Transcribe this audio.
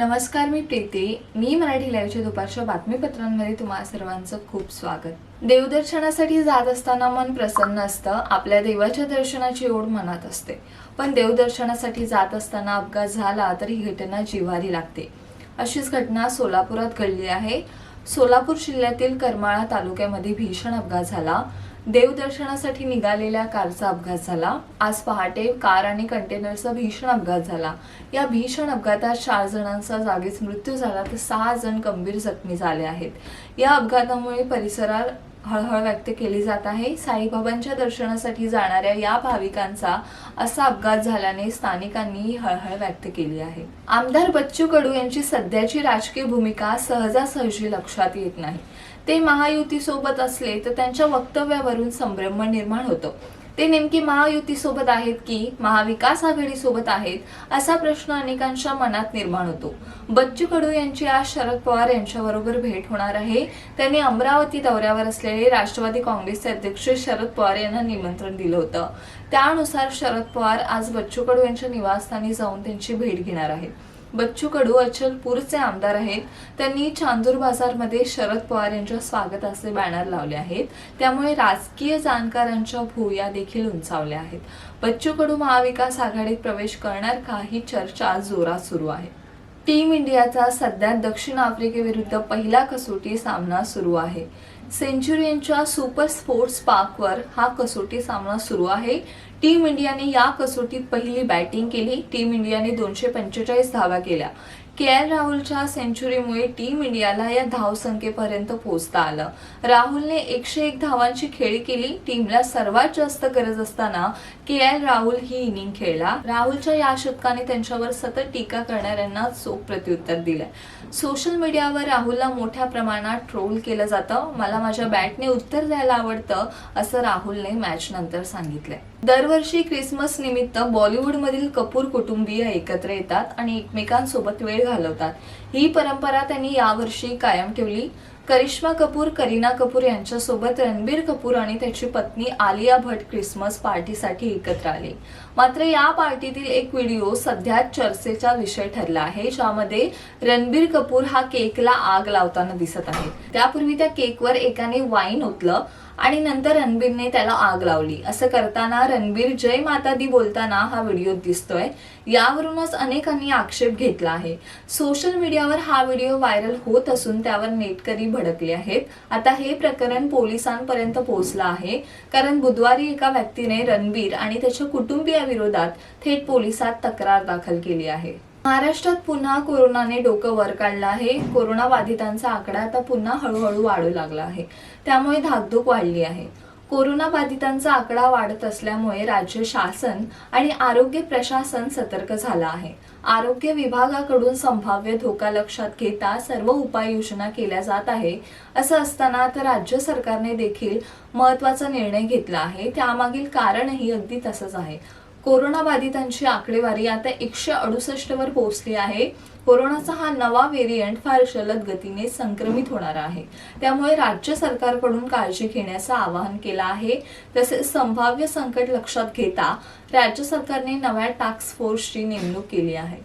नमस्कार मी प्रीती. मी मराठी लाईव्हच्या दुपारच्या बातमीपत्रांमध्ये तुम्हाला सर्वांचं खूप स्वागत. देवदर्शनासाठी जात असताना मन प्रसन्न असतं आपल्या देवाच्या दर्शनाची ओढ मनात असते. पण देवदर्शनासाठी जात असताना अपघात झाला तर ही घटना जिव्हारी लागते. अशीच घटना सोलापुरात घडली आहे. सोलापूर जिल्ह्यातील करमाळा तालुक्यामध्ये भीषण अपघात झाला. देवदर्शनासाठी निघालेल्या कारचा अपघात झाला. आज पहाटे कार आणि कंटेनरचा भीषण अपघात झाला. या भीषण अपघातात चार जणांचा जागीच मृत्यू झाला तर सहा जण गंभीर जखमी झाले आहेत. या अपघातामुळे परिसरात हळहळ व्यक्त केली जात आहे. साईबाबांच्या दर्शनासाठी जाणाऱ्या या भाविकांचा असा अपघात झाल्याने स्थानिकांनी हळहळ व्यक्त केली आहे. आमदार बच्चू कडू यांची सध्याची राजकीय भूमिका सहजासहजी लक्षात येत नाही. ते महायुतीसोबत असले तर त्यांच्या वक्तव्यावरून संभ्रम निर्माण होतं. ते नेमकी महायुतीसोबत आहेत की महाविकास आघाडीसोबत आहेत असा प्रश्न अनेकांच्या मनात निर्माण होतो. बच्चू कडू यांची आज शरद पवार यांच्याबरोबर भेट होणार आहे. त्यांनी अमरावती दौऱ्यावर असलेले राष्ट्रवादी काँग्रेसचे अध्यक्ष शरद पवार यांना निमंत्रण दिलं होतं. त्यानुसार शरद पवार आज बच्चू कडू यांच्या निवासस्थानी जाऊन त्यांची भेट घेणार आहेत. बच्चू कडू अचलपूरचे आमदार आहेत. त्यांनी चांदूर बाजारमध्ये शरद पवार यांच्या स्वागताचे बॅनर लावले आहेत. त्यामुळे राजकीय जाणकारांच्या भूया देखील उंचावल्या आहेत. बच्चू कडू महाविकास आघाडीत प्रवेश करणार का ही चर्चा जोरात सुरू आहे. टीम इंडियाचा सध्या दक्षिण आफ्रिकेविरुद्ध पहिला कसोटी सामना सुरू आहे. सेंचुरियनच्या सुपर स्पोर्ट्स पार्कवर हा कसोटी सामना सुरू आहे. टीम इंडियाने या कसोटीत पहिली बॅटिंग केली. टीम इंडियाने दोनशे पंचेचाळीस धावा केल्या. के एल राहुलच्या सेंचुरीमुळे टीम इंडियाला या धावसंख्येपर्यंत पोहोचता आलं. राहुलने एकशे एक धावांची खेळी केली. टीमला सर्वात जास्त गरज असताना के एल राहुल ही इनिंग खेळला. राहुलच्या या शतकाने त्यांच्यावर सतत टीका करणाऱ्यांना चोख प्रत्युत्तर दिलंय. सोशल मीडियावर राहुलला मोठ्या प्रमाणात ट्रोल केलं जातं. मला माझ्या बॅटने उत्तर द्यायला आवडतं असं राहुलने मॅच नंतर सांगितलंय. दरवर्षी क्रिसमस निमित्त बॉलिवूडमधील कपूर कुटुंबीय एकत्र येतात आणि एकमेकांसोबत वेळ घालवतात. ही परंपरा त्यांनी यावर्षी कायम ठेवली. करिश्मा कपूर करीना कपूर यांच्यासोबत रणबीर कपूर आणि त्याची पत्नी आलिया भट क्रिसमस पार्टीसाठी एकत्र आले. मात्र या पार्टीतील एक व्हिडिओ सध्या चर्चेचा विषय ठरला आहे ज्यामध्ये रणबीर कपूर हा केकला आग लावताना दिसत आहे त्यापूर्वी त्या केकवर एकाने वाईन ओतलं. आणि नंतर रणबीरने त्याला आग लावली. असं करताना रणबीर जय माता दी बोलताना हा व्हिडिओ दिसतोय. यावरूनच अनेकांनी आक्षेप घेतला आहे. सोशल मीडियावर हा व्हिडिओ व्हायरल होत असून त्यावर नेटकरी भडकले आहेत. आता हे प्रकरण पोलिसांपर्यंत पोहोचलं आहे. कारण बुधवारी एका व्यक्तीने रणबीर आणि त्याच्या कुटुंबियाविरोधात थेट पोलिसात तक्रार दाखल केली आहे. महाराष्ट्रात पुन्हा कोरोनाने डोकं वर काढलं आहे. कोरोना बाधितांचा आकडा आता पुन्हा हळूहळू वाढू लागला आहे. त्यामुळे धाकधूक वाढली आहे. कोरोना बाधितांचा आकडा वाढत असल्यामुळे राज्य शासन आणि आरोग्य प्रशासन सतर्क झालं आहे. आरोग्य विभागाकडून संभाव्य धोका लक्षात घेता सर्व उपाययोजना केल्या जात आहे. असं असताना तर राज्य सरकारने देखील महत्त्वाचा निर्णय घेतला आहे. त्यामागील कारणही अगदी तसंच आहे. कोरोनाबाधितांची आकडेवारी आता एकशे अडुसष्ट वर पोहोचली आहे. कोरोनाचा हा नवा व्हेरियंट फार जलद गतीने संक्रमित होणार आहे. त्यामुळे राज्य सरकारकडून काळजी घेण्याचं आवाहन केलं आहे. तसेच संभाव्य संकट लक्षात घेता राज्य सरकारने नव्या टास्क फोर्सची नेमणूक केली आहे.